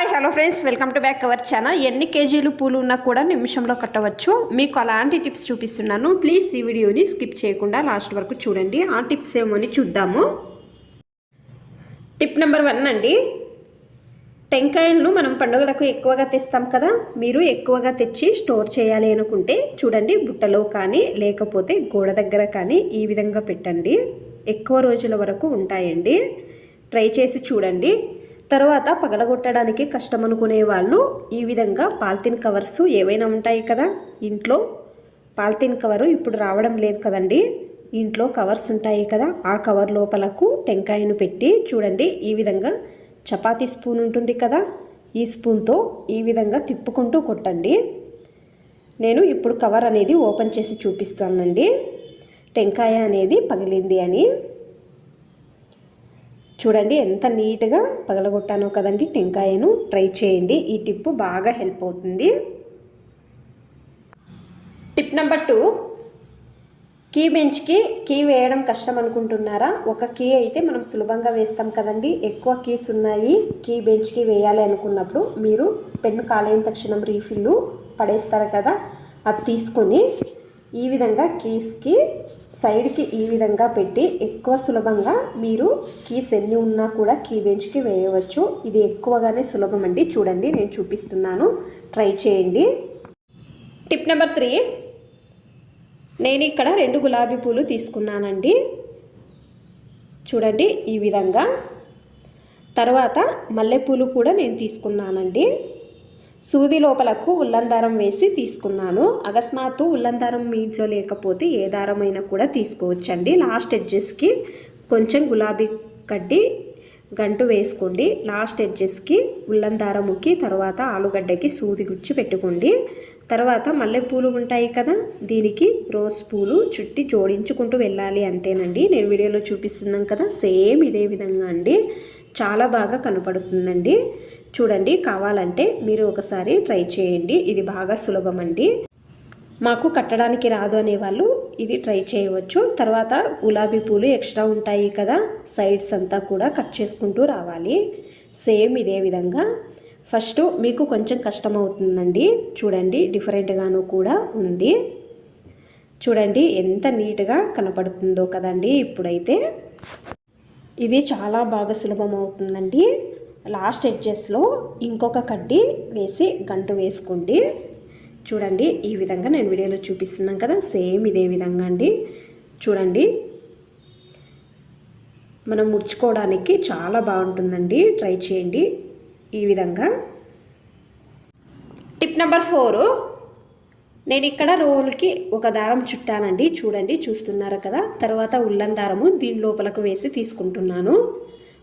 Hi hello friends welcome to back our channel ఎన్ని కేజీలు పూలు ఉన్నా కూడా నిమిషంలో కట్టవచ్చు. మీకు అలాంటి టిప్స్ చూపిస్తున్నాను. ప్లీజ్ ఈ వీడియోని స్కిప్ చేయకుండా లాస్ట్ వరకు చూడండి. ఆ టిప్స్ ఏమో అని చూద్దాము. టిప్ నెంబర్ వన్ అండి. టెంకాయలను మనం పండుగలకు ఎక్కువగా తెస్తాం కదా మీరు ఎక్కువగా తెచ్చి స్టోర్ చేయాలి అనుకుంటే చూడండి బుట్టలో కానీ లేకపోతే గోడ దగ్గర కానీ ఈ విధంగా పెట్టండి. ఎక్కువ రోజుల వరకు ఉంటాయండి. ట్రై చేసి చూడండి. తర్వాత పగలగొట్టడానికి కష్టం అనుకునే వాళ్ళు ఈ విధంగా పాలిథిన్ కవర్స్ ఏవైనా ఉంటాయి కదా? ఇంట్లో పాలిథిన్ కవరు ఇప్పుడు రావడం లేదు కదండి. ఇంట్లో కవర్స్ ఉంటాయి కదా. ఆ కవర్ లోపలకు టెంకాయను పెట్టి చూడండి ఈ విధంగా చపాతీ స్పూన్ ఉంటుంది కదా. ఈ స్పూన్తో ఈ విధంగా తిప్పుకుంటూ కొట్టండి. నేను ఇప్పుడు కవర్ అనేది ఓపెన్ చేసి చూపిస్తానండి. టెంకాయ అనేది పగిలింది అని. చూడండి ఎంత నీట్గా పగలగొట్టానో కదండి టెంకాయను. ట్రై చేయండి. ఈ టిప్ బాగా హెల్ప్ అవుతుంది. Tip number two. కీ బెంచ్కి కీ వేయడం కష్టం అనుకుంటున్నారా? ఒక కీ అయితే మనం సులభంగా వేస్తాం కదండి. ఎక్కువ కీస్ ఉన్నాయి. కీ బెంచ్కి వేయాలి అనుకున్నప్పుడు మీరు పెన్ను కాలేని తక్షణం రీఫిల్లు పడేస్తారు కదా? అది తీసుకొని ఈ విధంగా కీస్కి సైడ్కి ఈ విధంగా పెట్టి ఎక్కువ సులభంగా మీరు కీస్ ఎన్ని ఉన్నా కూడా కీ బెంచ్కి వేయవచ్చు. ఇది ఎక్కువగానే సులభం అండి. చూడండి నేను చూపిస్తున్నాను. ట్రై చేయండి. టిప్ నెంబర్ త్రీ నేను ఇక్కడ రెండు గులాబీ పూలు తీసుకున్నానండి. చూడండి ఈ విధంగా. తర్వాత మల్లెపూలు కూడా నేను తీసుకున్నానండి. సూది లోపలకు ఉల్లందారం వేసి తీసుకున్నాను. అకస్మాత్తు ఉల్లందారం మీ ఇంట్లో లేకపోతే ఏ దారమైనా కూడా తీసుకోవచ్చండి. లాస్ట్ ఎడ్జెస్కి కొంచెం గులాబీ కడ్డి గంటు వేసుకోండి. లాస్ట్ ఎడ్జెస్కి ఉల్లందారం దారముకి తర్వాత ఆలుగడ్డకి సూది గుచ్చి పెట్టుకోండి. తర్వాత మల్లెపూలు ఉంటాయి కదా దీనికి రోజ్ పూలు చుట్టి జోడించుకుంటూ వెళ్ళాలి అంతేనండి. నేను వీడియోలో చూపిస్తున్నాం కదా సేమ్ ఇదే విధంగా అండి. చాలా బాగా కనపడుతుందండి. చూడండి కావాలంటే మీరు ఒకసారి ట్రై చేయండి. ఇది బాగా సులభం అండి మాకు కట్టడానికి రాదు అనేవాళ్ళు ఇది ట్రై చేయవచ్చు. తర్వాత గులాబీ పూలు ఎక్స్ట్రా ఉంటాయి కదా సైడ్స్ అంతా కూడా కట్ చేసుకుంటూ రావాలి. సేమ్ ఇదే విధంగా. ఫస్ట్ మీకు కొంచెం కష్టం అవుతుందండి చూడండి డిఫరెంట్గాను కూడా ఉంది. చూడండి ఎంత నీట్గా కనపడుతుందో కదండి ఇప్పుడైతే. ఇది చాలా బాగా సులభం అవుతుందండి. లాస్ట్ ఎడ్జెస్లో ఇంకొక కడ్డీ వేసి గంటు వేసుకోండి. చూడండి ఈ విధంగా నేను వీడియోలో చూపిస్తున్నాను కదా సేమ్ ఇదే విధంగా అండి. చూడండి. మనం ముడుచుకోవడానికి చాలా బాగుంటుందండి. ట్రై చేయండి. ఈ విధంగా. Tip number four. నేను ఇక్కడ రోల్కి ఒక దారం చుట్టానండి. చూడండి చూస్తున్నారు కదా. తర్వాత ఉల్లం దారము దీని లోపలకు వేసి తీసుకుంటున్నాను.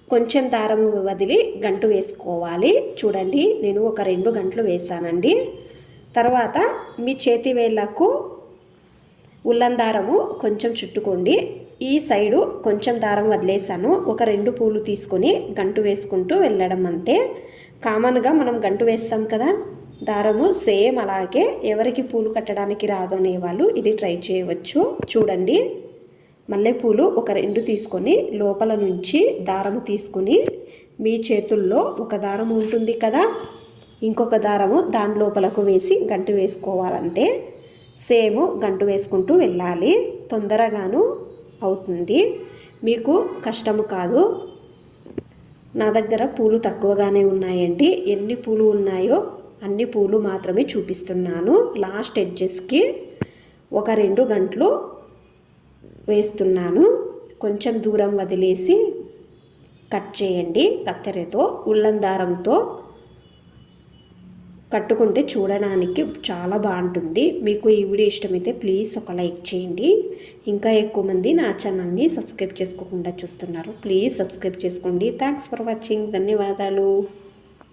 కొంచెం దారం వదిలి గంటు వేసుకోవాలి. చూడండి నేను ఒక రెండు గంటలు వేసానండి. తర్వాత మీ చేతి వేళ్ళకు ఉల్లం దారము కొంచెం చుట్టుకోండి. ఈ సైడు కొంచెం దారం వదిలేసాను ఒక రెండు పూలు తీసుకొని గంటు వేసుకుంటూ వెళ్ళడం అంతే. కామన్గా మనం గంటు వేస్తాం కదా. దారము సేమ్ అలాగే ఎవరికి పూలు కట్టడానికి రాదు అనేవాళ్ళు ఇది ట్రై చేయవచ్చు. చూడండి. మల్లెపూలు ఒక రెండు తీసుకొని లోపల నుంచి దారము తీసుకొని మీ చేతుల్లో ఒక దారం ఉంటుంది కదా? ఇంకొక దారము దాని లోపలకు వేసి గంటు వేసుకోవాలంతే. సేమ్ గంటు వేసుకుంటూ వెళ్ళాలి. తొందరగాను అవుతుంది. మీకు కష్టము కాదు. నా దగ్గర పూలు తక్కువగానే ఉన్నాయండి. ఎన్ని పూలు ఉన్నాయో అన్ని పూలు మాత్రమే చూపిస్తున్నాను. లాస్ట్ ఎడ్జెస్కి ఒక రెండు గంటలు వేస్తున్నాను. కొంచెం దూరం వదిలేసి కట్ చేయండి. కత్తెరతో ఉల్లం దారంతో కట్టుకుంటే చూడడానికి చాలా బాగుంటుంది. మీకు ఈ వీడియో ఇష్టమైతే ప్లీజ్ ఒక లైక్ చేయండి. ఇంకా ఎక్కువ మంది నా ఛానల్ని సబ్స్క్రైబ్ చేసుకోకుండా చూస్తున్నారు. ప్లీజ్ సబ్స్క్రైబ్ చేసుకోండి. థ్యాంక్స్ ఫర్ వాచింగ్ ధన్యవాదాలు.